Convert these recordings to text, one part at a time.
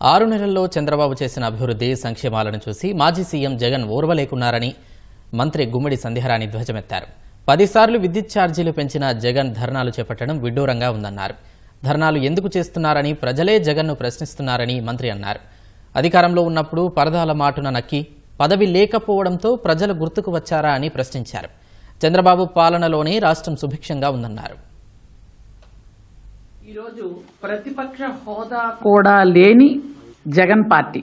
ఆరు నెలల్లో చంద్రబాబు చేసిన అభివృద్ధి సంక్షేమాలను చూసి మాజీ సీఎం జగన్ ఓర్వలేకున్నారని మంత్రి గుమ్మడి సంధ్యారాణి ధ్వజమెత్తారు. పదిసార్లు విద్యుత్ ఛార్జీలు పెంచిన జగన్ ధర్నాలు చేపట్టడం విడ్డూరంగా ఉందన్నారు. ధర్నాలు ఎందుకు చేస్తున్నారని ప్రజలే జగన్ను ప్రశ్నిస్తున్నారని మంత్రి అన్నారు. అధికారంలో ఉన్నప్పుడు పరదాల మాటున నక్కి పదవి లేకపోవడంతో ప్రజలు గుర్తుకు వచ్చారా అని ప్రశ్నించారు. చంద్రబాబు పాలనలోనే రాష్ట్రం సుభిక్షంగా ఉందన్నారు. ఈరోజు ప్రతిపక్ష హోదా కూడా లేని జగన్ పార్టీ.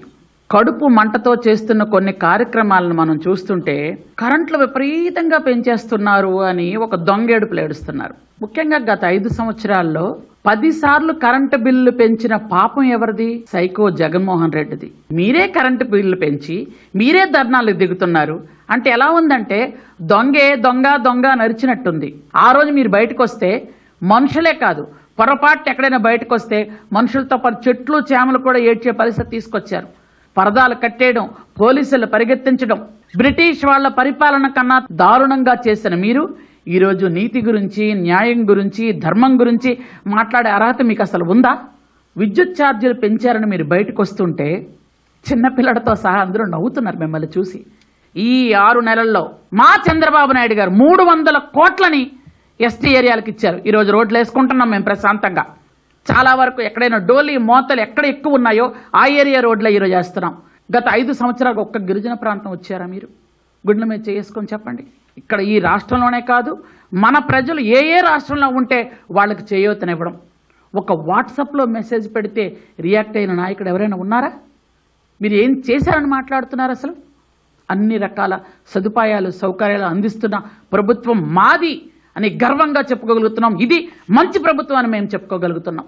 కడుపు మంటతో చేస్తున్న కొన్ని కార్యక్రమాలను మనం చూస్తుంటే కరెంట్లు విపరీతంగా పెంచేస్తున్నారు అని ఒక దొంగేడుపులు ఏడుస్తున్నారు. ముఖ్యంగా గత ఐదు సంవత్సరాల్లో పదిసార్లు కరెంటు బిల్లు పెంచిన పాపం ఎవరిది? సైకో జగన్మోహన్ రెడ్డిది. మీరే కరెంటు బిల్లు పెంచి మీరే ధర్నాలు దిగుతున్నారు. అంటే ఎలా ఉందంటే దొంగే దొంగ దొంగ నరిచినట్టుంది. ఆ రోజు మీరు బయటకు వస్తే మనుషులే కాదు పొరపాటు ఎక్కడైనా బయటకు వస్తే మనుషులతో పాటు చెట్లు చేమలు కూడా ఏడ్చే పరిస్థితి తీసుకొచ్చారు. పరదాలు కట్టేయడం పోలీసులు పరిగెత్తించడం బ్రిటిష్ వాళ్ళ పరిపాలన కన్నా దారుణంగా చేసిన మీరు ఈరోజు నీతి గురించి న్యాయం గురించి ధర్మం గురించి మాట్లాడే అర్హత మీకు అసలు ఉందా? విద్యుత్ ఛార్జీలు పెంచారని మీరు బయటకు వస్తుంటే చిన్నపిల్లలతో సహా అందరూ నవ్వుతున్నారు మిమ్మల్ని చూసి. ఈ ఆరు నెలల్లో మా చంద్రబాబు నాయుడు గారు మూడు వందల కోట్లని ఎస్టీ ఏరియాలకు ఇచ్చారు. ఈరోజు రోడ్లు వేసుకుంటున్నాం మేము ప్రశాంతంగా. చాలా వరకు ఎక్కడైనా డోలీ మోతలు ఎక్కడ ఎక్కువ ఉన్నాయో ఆ ఏరియా రోడ్లే ఈరోజు వేస్తున్నాం. గత ఐదు సంవత్సరాలకు ఒక్క గిరిజన ప్రాంతం వచ్చారా మీరు? గుండెల మీద చేసుకొని చెప్పండి. ఇక్కడ ఈ రాష్ట్రంలోనే కాదు మన ప్రజలు ఏ ఏ రాష్ట్రంలో ఉంటే వాళ్ళకి చేయూతనివ్వడం. ఒక వాట్సాప్లో మెసేజ్ పెడితే రియాక్ట్ అయిన నాయకుడు ఎవరైనా ఉన్నారా? మీరు ఏం చేశారని మాట్లాడుతున్నారు అసలు? అన్ని రకాల సదుపాయాలు సౌకర్యాలు అందిస్తున్న ప్రభుత్వం మాది. అని గర్వంగా చెప్పుకోగలుగుతున్నాం. ఇది మంచి ప్రభుత్వం అని మేము చెప్పుకోగలుగుతున్నాం.